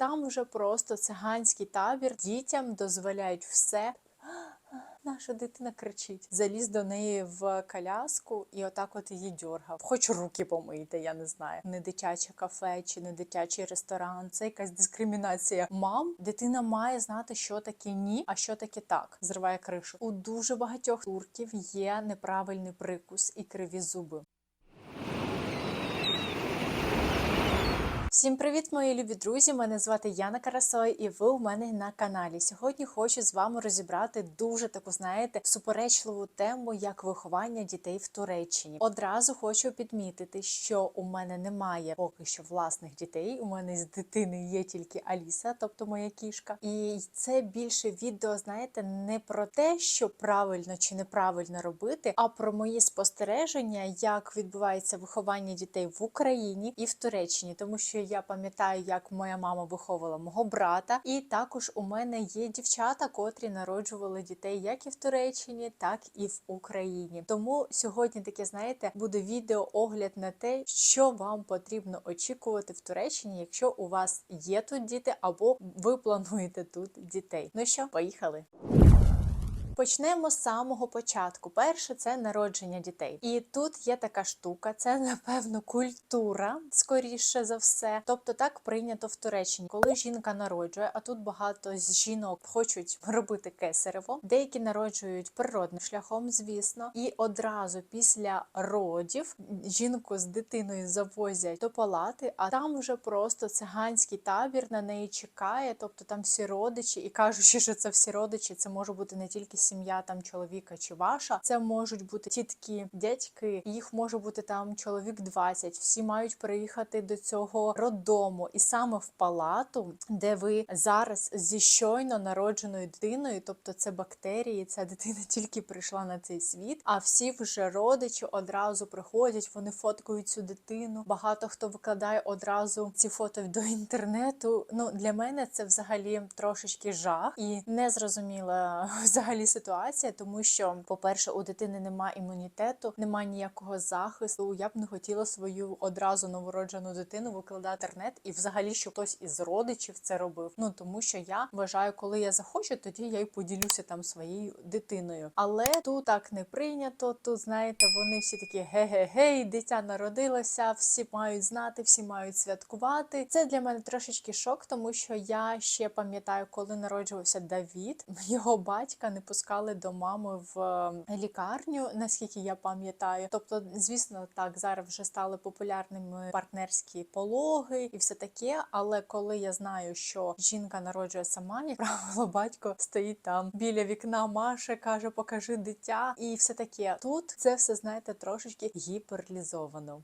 Там вже просто циганський табір, дітям дозволяють все. Наша дитина кричить. Заліз до неї в коляску і отак от її дьоргав. Хоч руки помийте, я не знаю. Не дитяче кафе чи не дитячий ресторан. Це якась дискримінація мам. Дитина має знати, що таке ні, а що таке так. Зриває кришу. У дуже багатьох турків є неправильний прикус і криві зуби. Всім привіт, мої любі друзі! Мене звати Яна Карасой, і ви у мене на каналі. Сьогодні хочу з вами розібрати дуже таку, знаєте, суперечливу тему, як виховання дітей в Туреччині. Одразу хочу підмітити, що у мене немає поки що власних дітей. У мене з дитини є тільки Аліса, тобто моя кішка. І це більше відео, знаєте, не про те, що правильно чи неправильно робити, а про мої спостереження, як відбувається виховання дітей в Україні і в Туреччині, тому що я пам'ятаю, як моя мама виховувала мого брата, і також у мене є дівчата, котрі народжували дітей як і в Туреччині, так і в Україні. Тому сьогодні таке, знаєте, буде відео огляд на те, що вам потрібно очікувати в Туреччині, якщо у вас є тут діти, або ви плануєте тут дітей. Ну що, поїхали. Почнемо з самого початку. Перше це народження дітей. І тут є така штука, це напевно культура, скоріше за все. Тобто так прийнято в Туреччині, коли жінка народжує, а тут багато з жінок хочуть робити кесарево. Деякі народжують природним шляхом, звісно, і одразу після родів жінку з дитиною завозять до палати, а там вже просто циганський табір на неї чекає. Тобто там всі родичі, і кажучи, що це всі родичі, це може бути не тільки сім'я там чоловіка чи ваша, це можуть бути тітки, дядьки, їх може бути там чоловік 20. Всі мають приїхати до цього роддому, і саме в палату, де ви зараз зі щойно народженою дитиною, тобто це бактерії, ця дитина тільки прийшла на цей світ. А всі вже родичі одразу приходять, вони фоткають цю дитину. Багато хто викладає одразу ці фото до інтернету. Ну для мене це взагалі трошечки жах і не зрозуміла взагалі ситуація, тому що, по-перше, у дитини немає імунітету, немає ніякого захисту. Я б не хотіла свою одразу новороджену дитину викладати інтернет, і взагалі, щоб хтось із родичів це робив. Ну тому що я вважаю, коли я захочу, тоді я й поділюся там своєю дитиною. Але тут так не прийнято. Тут знаєте, вони всі такі ге-ге-гей, дитя народилося, всі мають знати, всі мають святкувати. Це для мене трошечки шок, тому що я ще пам'ятаю, коли народжувався Давід, його батька не пускали до мами в е, лікарню, наскільки я пам'ятаю. Тобто, звісно, так зараз вже стали популярними партнерські пологи і все таке. Але коли я знаю, що жінка народжує сама, як правило, батько стоїть там біля вікна, Маше каже, покажи дитя, і все таке. Тут це все знаєте трошечки гіперлізовано.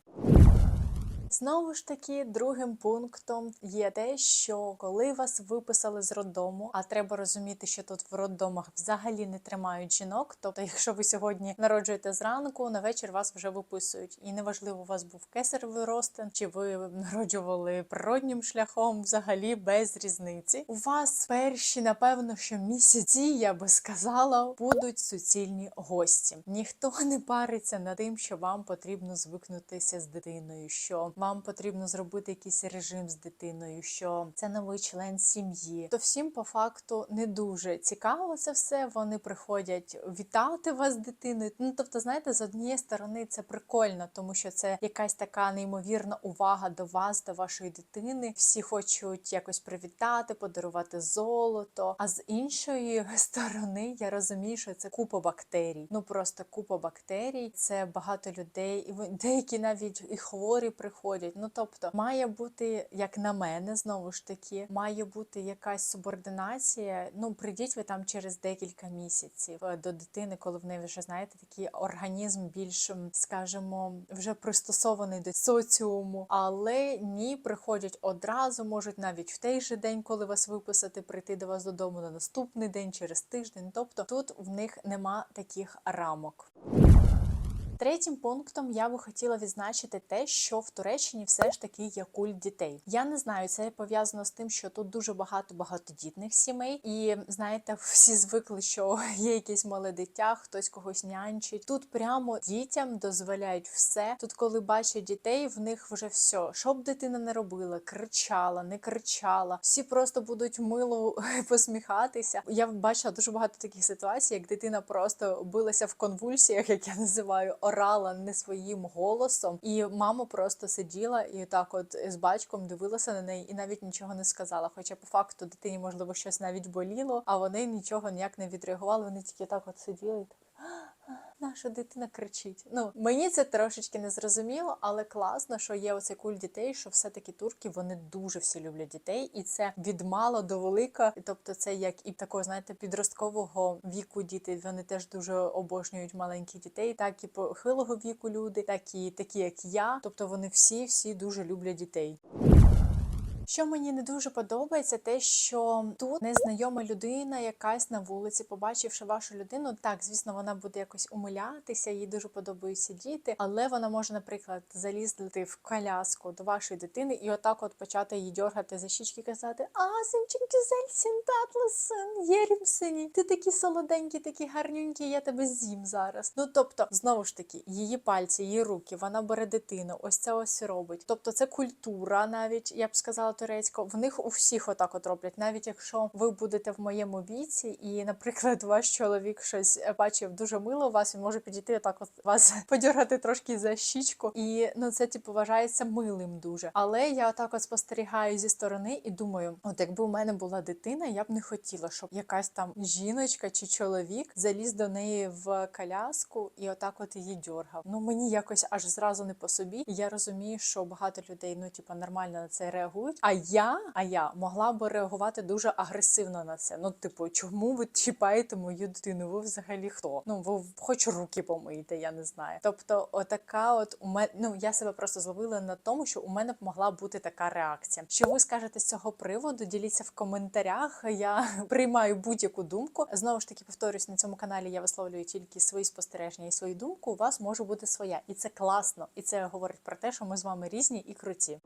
Знову ж таки, другим пунктом є те, що коли вас виписали з роддому, а треба розуміти, що тут в роддомах взагалі не тримають жінок. Тобто, якщо ви сьогодні народжуєте зранку, на вечір вас вже виписують, і неважливо, у вас був кесаревий розтин, чи ви народжували природнім шляхом, взагалі без різниці. У вас перші, напевно, що місяці, я би сказала, будуть суцільні гості. Ніхто не париться над тим, що вам потрібно звикнутися з дитиною. що вам потрібно зробити якийсь режим з дитиною, що це новий член сім'ї. То всім по факту не дуже цікаво це все. Вони приходять вітати вас з дитиною. Ну тобто, знаєте, з однієї сторони це прикольно, тому що це якась така неймовірна увага до вас, до вашої дитини. Всі хочуть якось привітати, подарувати золото. А з іншої сторони я розумію, що це купа бактерій. Ну просто купа бактерій. Це багато людей, і деякі навіть і хворі приходять. Ну тобто, має бути, як на мене, знову ж таки, має бути якась субординація. Ну, прийдіть ви там через декілька місяців е, до дитини, коли в неї вже знаєте такий організм більш, скажімо, вже пристосований до соціуму. Але ні, приходять одразу, можуть навіть в той же день, коли вас виписати, прийти до вас додому на наступний день, через тиждень. Тобто тут в них нема таких рамок. Третім пунктом я би хотіла відзначити те, що в Туреччині все ж таки є культ дітей. Я не знаю, це пов'язано з тим, що тут дуже багато багатодітних сімей, і знаєте, всі звикли, що є якесь мале дитя, хтось когось нянчить. Тут прямо дітям дозволяють все. Тут, коли бачать дітей, в них вже все. Що б дитина не робила, кричала, не кричала. Всі просто будуть мило посміхатися. Я бачила дуже багато таких ситуацій, як дитина просто билася в конвульсіях, як я називаю, орала не своїм голосом, і мама просто сиділа і так, от з батьком дивилася на неї і навіть нічого не сказала. Хоча по факту дитині можливо щось навіть боліло, а вони нічого ніяк не відреагували. Вони тільки так от сиділи. і Наша дитина кричить. Ну мені це трошечки не зрозуміло, але класно, що є оцей культ дітей, що все-таки турки вони дуже всі люблять дітей, і це від мало до велика. Тобто, це як і такого, знаєте, підросткового віку діти. Вони теж дуже обожнюють маленьких дітей, так і похилого віку люди, так і такі, як я. Тобто вони всі всі дуже люблять дітей. Що мені не дуже подобається, те, що тут незнайома людина, якась на вулиці, побачивши вашу людину, так звісно, вона буде якось умилятися, їй дуже подобаються діти, але вона може, наприклад, залізти в коляску до вашої дитини і отак, от почати її дьоргати за щічки, казати: А, синчик, гюзель, татлесен, єрімсині, ти такий солоденький, такий гарнюнький, я тебе з'їм зараз. Ну тобто, знову ж таки, її пальці, її руки, вона бере дитину, ось це ось робить. Тобто, це культура, навіть я б сказала турецького. В них у всіх отак от роблять. Навіть якщо ви будете в моєму віці, і, наприклад, ваш чоловік щось бачив дуже мило у вас, він може підійти отак, от вас подергати трошки за щічку. І ну це типу вважається милим дуже. Але я отак от спостерігаю зі сторони і думаю, от якби у мене була дитина, я б не хотіла, щоб якась там жіночка чи чоловік заліз до неї в коляску і отак от її дьоргав. Ну мені якось аж зразу не по собі. Я розумію, що багато людей ну типу нормально на це реагують. А я, а я могла би реагувати дуже агресивно на це. Ну, типу, чому ви чіпаєте мою дитину? Ви взагалі хто? Ну ви хоч руки помиєте, я не знаю. Тобто, отака, от у мене ну я себе просто зловила на тому, що у мене б могла бути така реакція. Що ви скажете з цього приводу? Діліться в коментарях. Я приймаю будь-яку думку. Знову ж таки, повторюсь, на цьому каналі я висловлюю тільки свої спостереження і свою думку. У вас може бути своя, і це класно. І це говорить про те, що ми з вами різні і круті.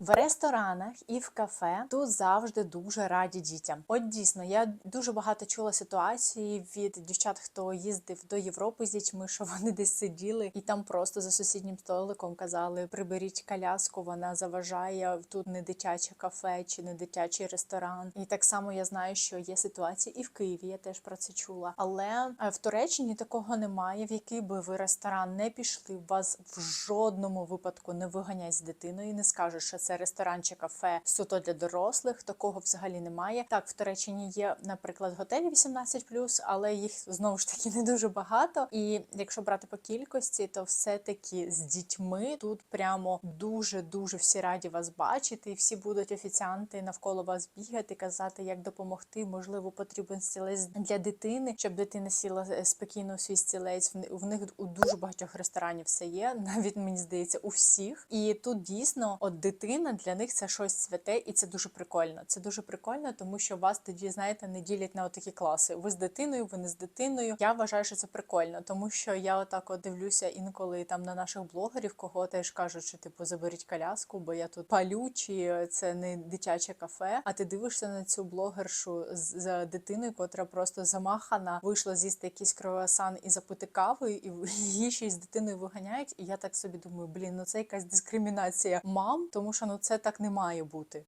В ресторанах і в кафе тут завжди дуже раді дітям. От дійсно, я дуже багато чула ситуації від дівчат, хто їздив до Європи з дітьми, що вони десь сиділи і там просто за сусіднім столиком казали: приберіть коляску, вона заважає тут не дитяче кафе чи не дитячий ресторан. І так само я знаю, що є ситуації і в Києві. Я теж про це чула. Але е, в Туреччині такого немає. В який би ви ресторан не пішли, вас в жодному випадку не виганять з дитиною, і не скажуть, що це ресторан чи кафе суто для дорослих. Такого взагалі немає. Так, в Туреччині є, наприклад, готелі 18+, але їх знову ж таки не дуже багато. І якщо брати по кількості, то все-таки з дітьми тут прямо дуже дуже всі раді вас бачити. І всі будуть офіціанти навколо вас бігати, казати, як допомогти. Можливо, потрібен стілець для дитини, щоб дитина сіла е, спокійно у свій стілець. В них у дуже багатьох ресторанів все є. Навіть мені здається, у всіх. І тут дійсно от дитина для них це щось святе, і це дуже прикольно. Це дуже прикольно, тому що вас тоді, знаєте, не ділять на отакі класи. Ви з дитиною, ви не з дитиною. Я вважаю, що це прикольно, тому що я отак от дивлюся інколи там на наших блогерів, кого теж кажуть, що типу заберіть коляску, бо я тут палю, чи це не дитяче кафе. А ти дивишся на цю блогершу з, дитиною, котра просто замахана, вийшла з'їсти якийсь круасан і запити кавою, і її ще з дитиною виганяють. І я так собі думаю, блін, ну це якась дискримінація мам, тому що ну це так не має бути.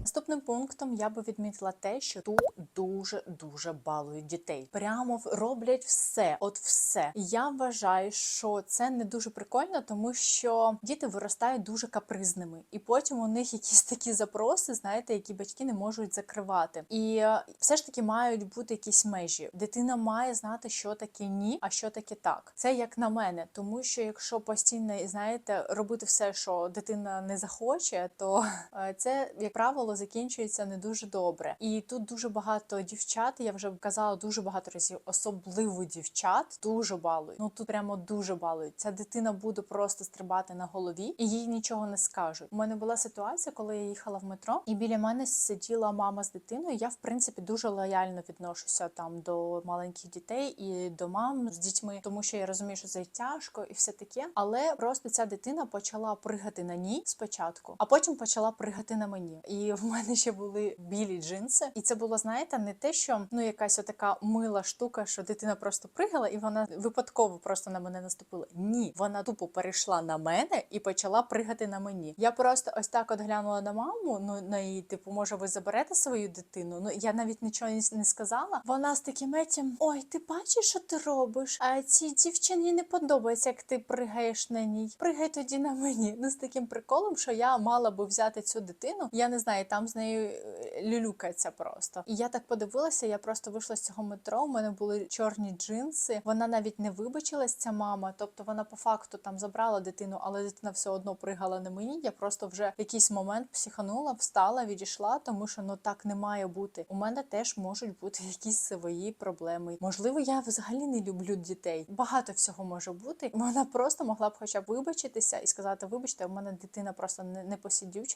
Наступним пунктом я би відмітила те, що тут дуже дуже балують дітей. Прямо роблять все, от все. Я вважаю, що це не дуже прикольно, тому що діти виростають дуже капризними, і потім у них якісь такі запроси, знаєте, які батьки не можуть закривати. І е, все ж таки мають бути якісь межі. Дитина має знати, що таке ні, а що таке так. Це як на мене, тому що якщо постійно знаєте робити все, що дитина не захоче, то е, це як правило закінчується не дуже добре. І тут дуже багато дівчат. Я вже казала дуже багато разів, особливо дівчат дуже балують. Ну тут прямо дуже балують. Ця дитина буде просто стрибати на голові, і їй нічого не скажуть. У мене була ситуація, коли я їхала в метро, і біля мене сиділа мама з дитиною. Я в принципі дуже лояльно відношуся там до маленьких дітей і до мам з дітьми, тому що я розумію, що це тяжко і все таке. Але просто ця дитина почала пригати на ній спочатку, а потім почала пригати на мені. І в мене ще були білі джинси. І це було, знаєте, не те, що ну якась така мила штука, що дитина просто пригала, і вона випадково просто на мене наступила. Ні, вона тупо перейшла на мене і почала пригати на мені. Я просто ось так от глянула на маму. Ну на її, типу, може, ви заберете свою дитину? Ну я навіть нічого не сказала. Вона з таким етім, ой, ти бачиш, що ти робиш? А цій дівчині не подобається, як ти пригаєш на ній. Пригай тоді на мені. Ну з таким приколом, що я мала би взяти цю дитину. Я не знаю, там з нею е, люлюкається просто. І я так подивилася, я просто вийшла з цього метро. У мене були чорні джинси. Вона навіть не вибачилась, ця мама. Тобто вона по факту там забрала дитину, але дитина все одно пригала на мені. Я просто вже в якийсь момент психанула, встала, відійшла, тому що ну так не має бути. У мене теж можуть бути якісь свої проблеми. Можливо, я взагалі не люблю дітей. Багато всього може бути. Вона просто могла б хоча б вибачитися і сказати: вибачте, у мене дитина просто не, не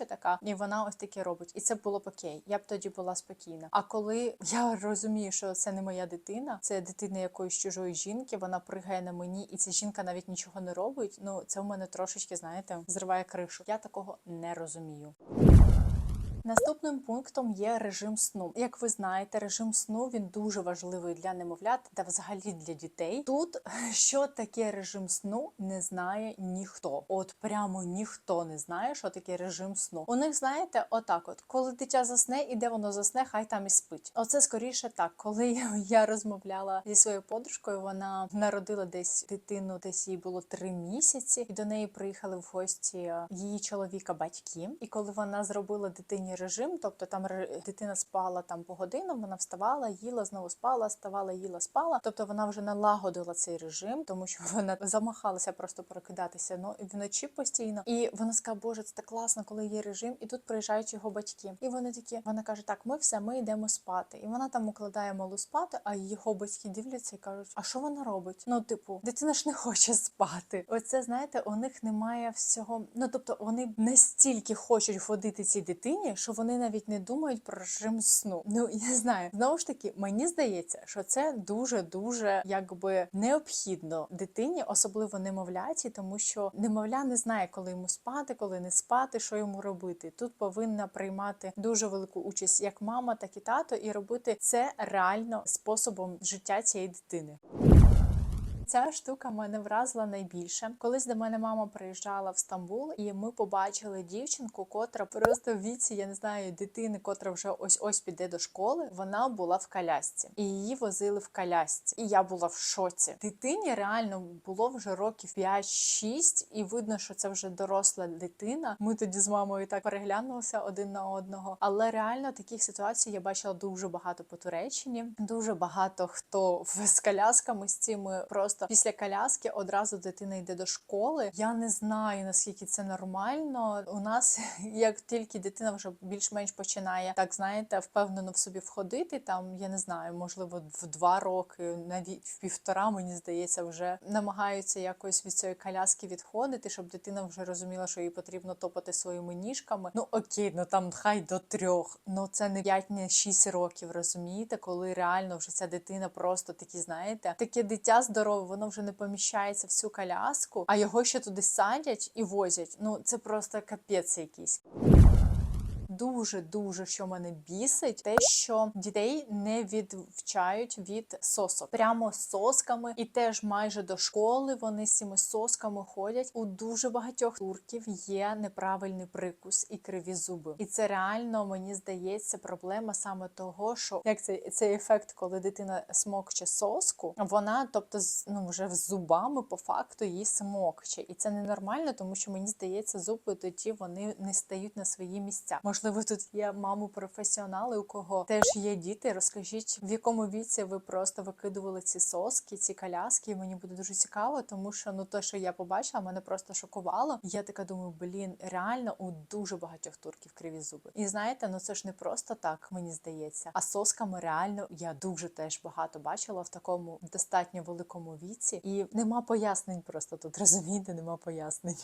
така, і вона ось таке робить. І це було б окей. Я б тоді була спокійна. А коли я розумію, що це не моя дитина, це дитина якоїсь чужої жінки, вона пригає на мені, і ця жінка навіть нічого не робить. Ну це у мене трошечки, знаєте, зриває кришу. Я такого не розумію. Наступним пунктом є режим сну. Як ви знаєте, режим сну він дуже важливий для немовлят та взагалі для дітей. Тут що таке режим сну, не знає ніхто. От прямо ніхто не знає, що таке режим сну. У них знаєте, отак, от коли дитя засне, і де воно засне, хай там і спить. Оце скоріше так. Коли я, розмовляла зі своєю подружкою, вона народила десь дитину, десь їй було три місяці, і до неї приїхали в гості е, її чоловіка батьки. І коли вона зробила дитині режим, тобто там дитина спала там по годинам, вона вставала, їла, знову спала, вставала, їла, спала. Тобто вона вже налагодила цей режим, тому що вона замахалася просто прокидатися ну, вночі постійно. І вона сказала, боже, це так класно, коли є режим. І тут приїжджають його батьки. І вони такі, вона каже: Так, ми все, ми йдемо спати. І вона там укладає малу спати, а його батьки дивляться і кажуть: А що вона робить? Ну, типу, дитина ж не хоче спати. Оце знаєте, у них немає всього. Ну тобто, вони настільки хочуть водити цій дитині, що вони навіть не думають про режим сну. Ну я не знаю. Знову ж таки, мені здається, що це дуже дуже якби необхідно дитині, особливо немовляті, тому що немовля не знає, коли йому спати, коли не спати, що йому робити. Тут повинна приймати дуже велику участь як мама, так і тато, і робити це реально способом життя цієї дитини. Ця штука мене вразила найбільше. Колись до мене мама приїжджала в Стамбул, і ми побачили дівчинку, котра просто в віці, я не знаю, дитини, котра вже ось ось піде до школи. Вона була в колясці, і її возили в колясці. І я була в шоці. Дитині реально було вже років 5-6, і видно, що це вже доросла дитина. Ми тоді з мамою так переглянулися один на одного. Але реально таких ситуацій я бачила дуже багато по Туреччині. Дуже багато хто з колясками з цими просто після коляски одразу дитина йде до школи. Я не знаю наскільки це нормально. У нас як тільки дитина вже більш-менш починає так, знаєте, впевнено в собі входити. Там я не знаю, можливо, в два роки, навіть в півтора, мені здається, вже намагаються якось від цієї коляски відходити, щоб дитина вже розуміла, що їй потрібно топати своїми ніжками. Ну окей, ну там хай до трьох. Ну це не 5, не 6 років, розумієте, коли реально вже ця дитина просто такі, знаєте, таке дитя здорове, воно вже не поміщається в цю коляску, а його ще туди садять і возять. Ну це просто капець якийсь. Дуже дуже що мене бісить, те, що дітей не відвчають від сосок прямо сосками, і теж майже до школи вони з цими сосками ходять. У дуже багатьох турків є неправильний прикус і криві зуби, і це реально мені здається проблема саме того, що як цей цей ефект, коли дитина смокче соску, вона, тобто, ну вже з зубами по факту її смокче, і це ненормально, тому що мені здається, зуби тоді вони не стають на свої місця. Можливо, Можливо, тут є мами професіонали, у кого теж є діти. Розкажіть, в якому віці ви просто викидували ці соски, ці коляски. І мені буде дуже цікаво, тому що ну те, що я побачила, мене просто шокувало. Я така думаю, блін, реально у дуже багатьох турків криві зуби. І знаєте, ну це ж не просто так, мені здається. А сосками реально я дуже теж багато бачила в такому достатньо великому віці, і нема пояснень просто тут розумієте, нема пояснень.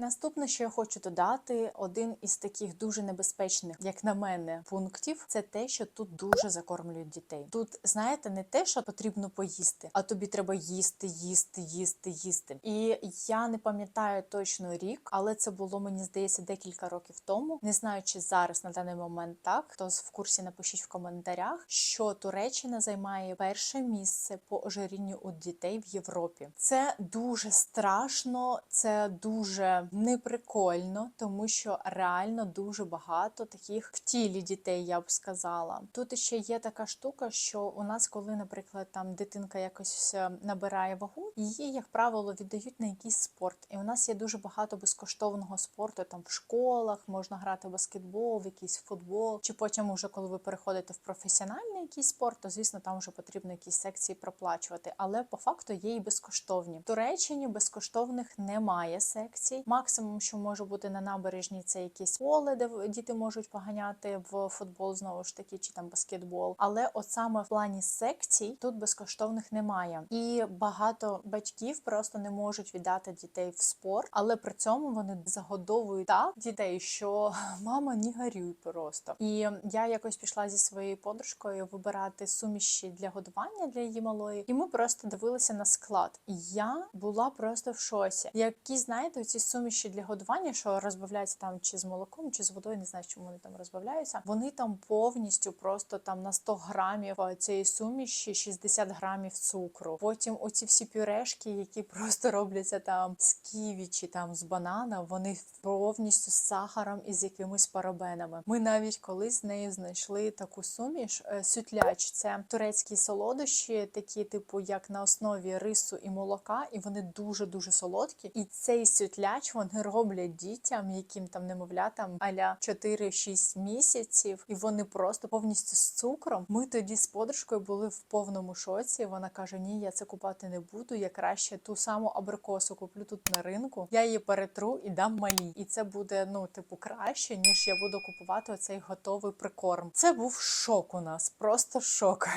Наступне, що я хочу додати, один із таких дуже небезпечних, як на мене, пунктів це те, що тут дуже закормлюють дітей. Тут знаєте, не те, що потрібно поїсти, а тобі треба їсти, їсти, їсти, їсти. І я не пам'ятаю точно рік, але це було мені здається декілька років тому. Не знаю, чи зараз на даний момент так. Хто в курсі, напишіть в коментарях, що Туреччина займає перше місце по ожирінню у дітей в Європі. Це дуже страшно, це дуже неприкольно, тому що реально дуже багато таких в тілі дітей, я б сказала. Тут ще є така штука, що у нас, коли, наприклад, там дитинка якось е, набирає вагу, її, як правило, віддають на якийсь спорт. І у нас є дуже багато безкоштовного спорту там в школах, можна грати в баскетбол, в якийсь футбол. Чи потім, уже коли ви переходите в професіональний якийсь спорт, то звісно там вже потрібно якісь секції проплачувати. Але по факту є і безкоштовні. В Туреччині безкоштовних немає секцій. Максимум, що може бути на набережній, це якесь поле, де діти можуть поганяти в футбол знову ж таки, чи там баскетбол. Але от саме в плані секцій тут безкоштовних немає. І багато батьків просто не можуть віддати дітей в спорт, але при цьому вони загодовують так дітей, що мама не горюй просто. І я якось пішла зі своєю подружкою вибирати суміші для годування для її малої, і ми просто дивилися на склад. Я була просто в шоці. Які знаєте, ці суміші для годування, що розбавляються там чи з молоком, чи з водою, не знаю, чому вони там розбавляються. Вони там повністю просто там на 100 грамів е, цієї суміші 60 грамів цукру. Потім оці всі пюрешки, які просто робляться там з ківі чи там з банана, вони повністю з сахаром і з якимись парабенами. Ми навіть колись з нею знайшли таку суміш е, сютляч. Це турецькі солодощі, такі, типу, як на основі рису і молока, і вони дуже дуже солодкі. І цей сютляч вони роблять дітям, яким там немовлятам аля 4-6 місяців, і вони просто повністю з цукром. Ми тоді з подружкою були в повному шоці. Вона каже: Ні, я це купати не буду. Я краще ту саму абрикосу куплю тут на ринку. Я її перетру і дам малій. І це буде ну, типу, краще, ніж я буду купувати оцей готовий прикорм. Це був шок у нас, просто шок.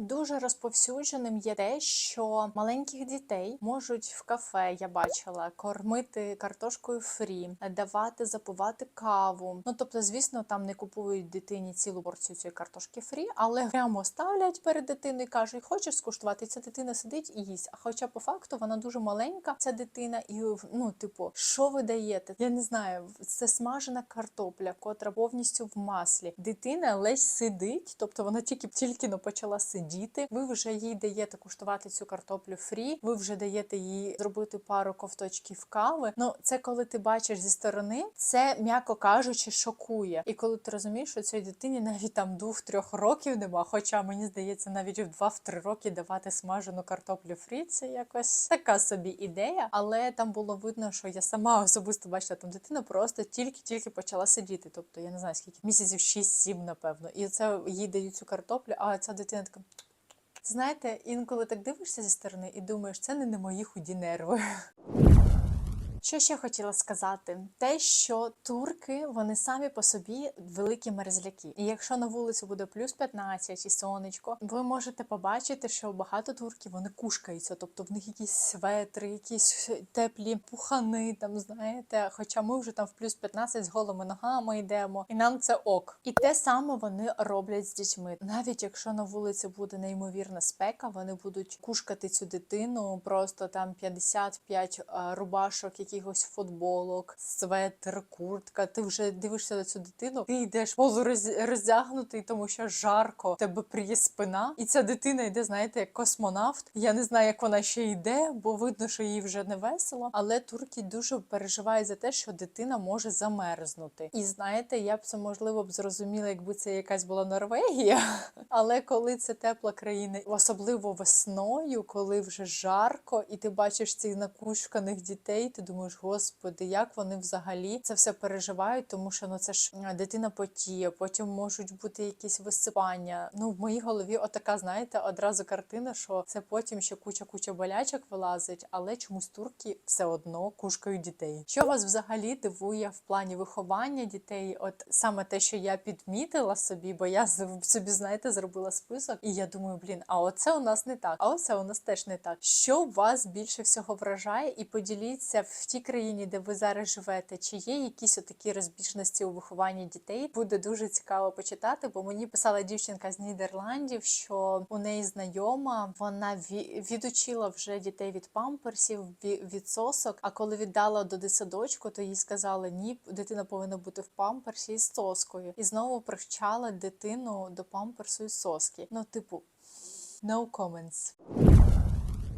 Дуже розповсюдженим є те, що маленьких дітей можуть в кафе, я бачила, кормити картошкою фрі, давати запивати каву. Ну тобто, звісно, там не купують дитині цілу порцію цієї картошки фрі, але прямо ставлять перед дитиною і кажуть, хочеш скуштувати? Ця дитина сидить і їсть. А хоча по факту вона дуже маленька, ця дитина, і ну, типу, що ви даєте? Я не знаю, це смажена картопля, котра повністю в маслі. Дитина ледь сидить, тобто вона тільки тільки почала сидіти. Ви вже їй даєте куштувати цю картоплю фрі. Ви вже даєте їй зробити пару ковточків кави. Ну це коли ти бачиш зі сторони, це м'яко кажучи, шокує. І коли ти розумієш, що цій дитині навіть там двох-трьох років нема. Хоча мені здається, навіть в два-три роки давати смажену картоплю фрі, це якось така собі ідея. Але там було видно, що я сама особисто бачила, там дитина просто тільки-тільки почала сидіти. Тобто я не знаю скільки місяців 6-7, напевно. І це їй дають цю картоплю, а ця дитина така. Знаєте, інколи так дивишся зі сторони і думаєш, це не на мої худі нерви. Що ще хотіла сказати? Те, що турки вони самі по собі великі мерзляки. І якщо на вулиці буде плюс 15 і сонечко, ви можете побачити, що багато турків вони кушкаються, тобто в них якісь светри, якісь теплі пухани, там знаєте. Хоча ми вже там в плюс 15 з голими ногами йдемо, і нам це ок. І те саме вони роблять з дітьми. Навіть якщо на вулиці буде неймовірна спека, вони будуть кушкати цю дитину, просто там 55 е, рубашок, якихось футболок, светр, куртка. Ти вже дивишся на цю дитину, ти йдеш полуроздягнутий, тому що жарко, в тебе приє спина, і ця дитина йде, знаєте, як космонавт. Я не знаю, як вона ще йде, бо видно, що їй вже не весело. Але турки дуже переживають за те, що дитина може замерзнути. І знаєте, я б це можливо б зрозуміла, якби це якась була Норвегія. Але коли це тепла країна, особливо весною, коли вже жарко, і ти бачиш цих накушканих дітей, ти думаєш. Думаєш, господи, як вони взагалі це все переживають, тому що ну це ж дитина потіє, потім можуть бути якісь висипання. Ну, в моїй голові отака, знаєте, одразу картина, що це потім ще куча-куча болячок вилазить, але чомусь турки все одно кушкають дітей. Що вас взагалі дивує в плані виховання дітей? От саме те, що я підмітила собі, бо я собі, знаєте, зробила список, і я думаю, блін, а оце у нас не так, а оце у нас теж не так. Що вас більше всього вражає? І поділіться в тій країні, де ви зараз живете, чи є якісь отакі розбіжності у вихованні дітей? Буде дуже цікаво почитати, бо мені писала дівчинка з Нідерландів, що у неї знайома вона ві- відучила вже дітей від памперсів, від сосок. А коли віддала до дитсадочку, то їй сказали, ні, дитина повинна бути в памперсі із соскою, і знову привчала дитину до памперсу і соски. Ну, типу, no comments.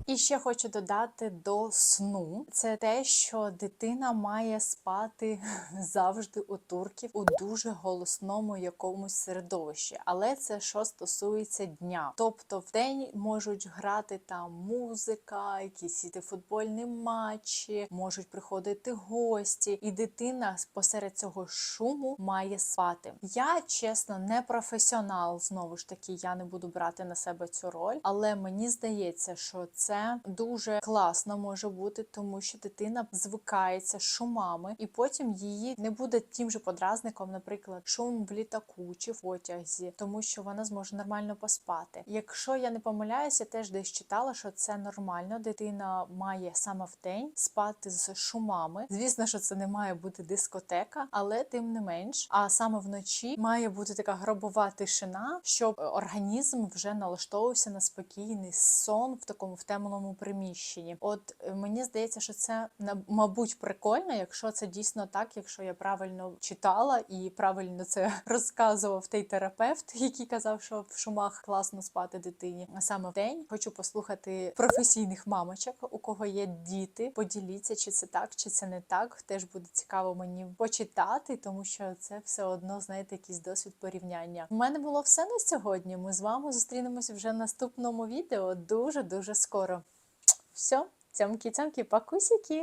І ще хочу додати до сну. Це те, що дитина має спати завжди у турків у дуже голосному якомусь середовищі. Але це що стосується дня. Тобто в день можуть грати там музика, якісь іти футбольні матчі, можуть приходити гості, і дитина посеред цього шуму має спати. Я чесно не професіонал. Знову ж таки, я не буду брати на себе цю роль, але мені здається, що це дуже класно може бути, тому що дитина звикається шумами, і потім її не буде тим же подразником, наприклад, шум в літаку чи в потязі, тому що вона зможе нормально поспати. Якщо я не помиляюся, теж десь читала, що це нормально. Дитина має саме в день спати з шумами. Звісно, що це не має бути дискотека, але тим не менш, а саме вночі має бути така гробова тишина, щоб організм вже налаштовувався на спокійний сон в такому в темному приміщенні. От е, мені здається, що це мабуть прикольно, якщо це дійсно так, якщо я правильно читала і правильно це розказував той терапевт, який казав, що в шумах класно спати дитині. А саме в день хочу послухати професійних мамочок, у кого є діти. Поділіться, чи це так, чи це не так. Теж буде цікаво мені почитати, тому що це все одно знаєте, якийсь досвід порівняння. У мене було все на сьогодні. Ми з вами зустрінемось вже в наступному відео дуже дуже скоро. Все, цямки-цямки, пакусики!